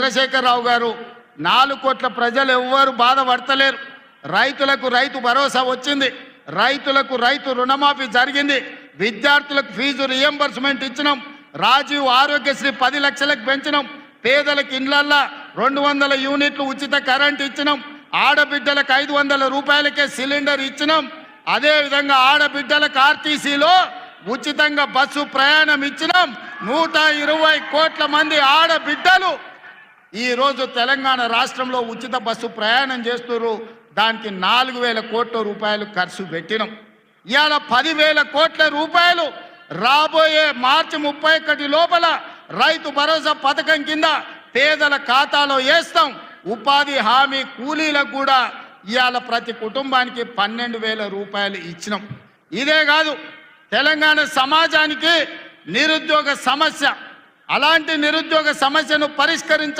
చంద్రశేఖరరావు గారు నాలుగు కోట్ల ప్రజలు ఎవ్వరు బాధపడతలేరు. రైతులకు రైతు భరోసా వచ్చింది. రైతులకు రైతు రుణమాఫీ జరిగింది. విద్యార్థులకు ఫీజు రియంబర్స్మెంట్ ఇచ్చినాం. రాజీవ్ ఆరోగ్యశ్రీ పది లక్షలకు పెంచినాం. పేదలకు ఇండ్లల్లా రెండు వందల యూనిట్లు ఉచిత కరెంట్ ఇచ్చినాం. ఆడబిడ్డలకు ఐదు వందల రూపాయలకే సిలిండర్ ఇచ్చినాం. అదేవిధంగా ఆడబిడ్డలకు ఆర్టీసీలో ఉచితంగా బస్సు ప్రయాణం ఇచ్చినాం. నూట ఇరవై కోట్ల మంది ఆడబిడ్డలు ఈరోజు తెలంగాణ రాష్ట్రంలో ఉచిత బస్సు ప్రయాణం చేస్తున్నారు. దానికి నాలుగు వేల కోట్ల రూపాయలు ఖర్చు పెట్టినాం. ఇవాళ పదివేల కోట్ల రూపాయలు రాబోయే మార్చి ముప్పై ఒకటి లోపల రైతు భరోసా పథకం కింద పేదల ఖాతాలో వేస్తాం. ఉపాధి హామీ కూలీలకు కూడా ఇవాళ ప్రతి కుటుంబానికి పన్నెండు వేల రూపాయలు ఇచ్చినాం. ఇదే కాదు తెలంగాణ సమాజానికి నిరుద్యోగ సమస్య. అలాంటి నిరుద్యోగ సమస్యను పరిష్కరించడం